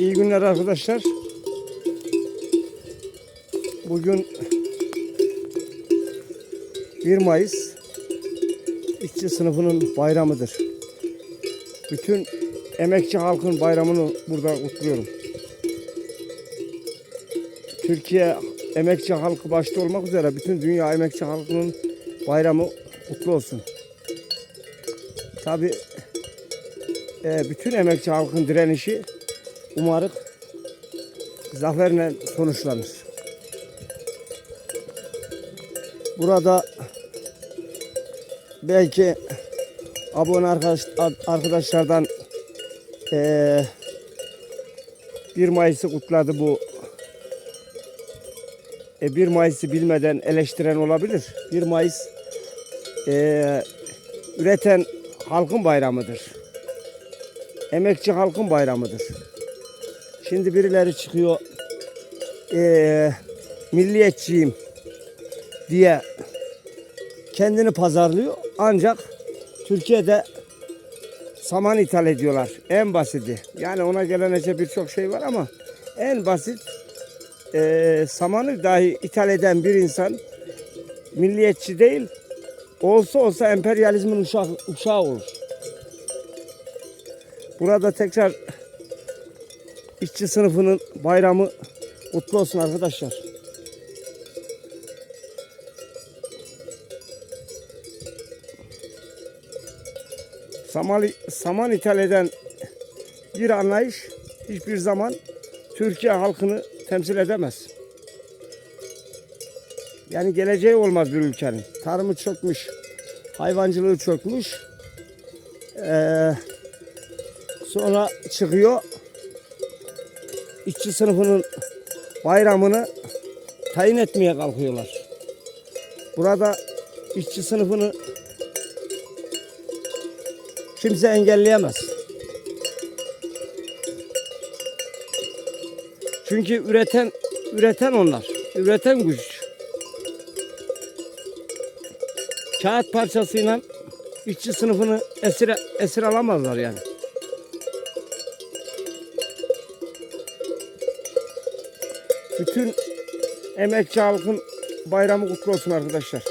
İyi günler arkadaşlar. Bugün 1 Mayıs işçi sınıfının bayramıdır. Bütün emekçi halkın bayramını burada kutluyorum. Türkiye emekçi halkı başta olmak üzere bütün dünya emekçi halkının bayramı kutlu olsun. Tabi bütün emekçi halkın direnişi umarım zaferle sonuçlanır. Burada belki abone arkadaş, arkadaşlardan eee 1 Mayıs'ı kutladı bu. E, 1 Mayıs'ı bilmeden eleştiren olabilir. 1 Mayıs eee, üreten halkın bayramıdır. Emekçi halkın bayramıdır. Şimdi birileri çıkıyor eee milliyetçiyim diye kendini pazarlıyor. Ancak Türkiye'de saman ithal ediyorlar. En basiti. Yani ona gelenece birçok şey var ama en basit eee, samanı dahi ithal eden bir insan milliyetçi değil olsa olsa emperyalizmin uşağı, uşağı olur. Burada tekrar işçi sınıfının bayramı kutlu olsun arkadaşlar. Saman, saman ithal eden bir anlayış hiçbir zaman Türkiye halkını temsil edemez. Yani geleceği olmaz bir ülkenin. Tarımı çökmüş, hayvancılığı çökmüş. Ee, sonra çıkıyor işçi sınıfının bayramını tayin etmeye kalkıyorlar. Burada işçi sınıfını kimse engelleyemez. Çünkü üreten üreten onlar. Üreten güç. Kağıt parçasıyla işçi sınıfını esir, esir alamazlar yani. Bütün emekçi halkın bayramı kutlu olsun arkadaşlar.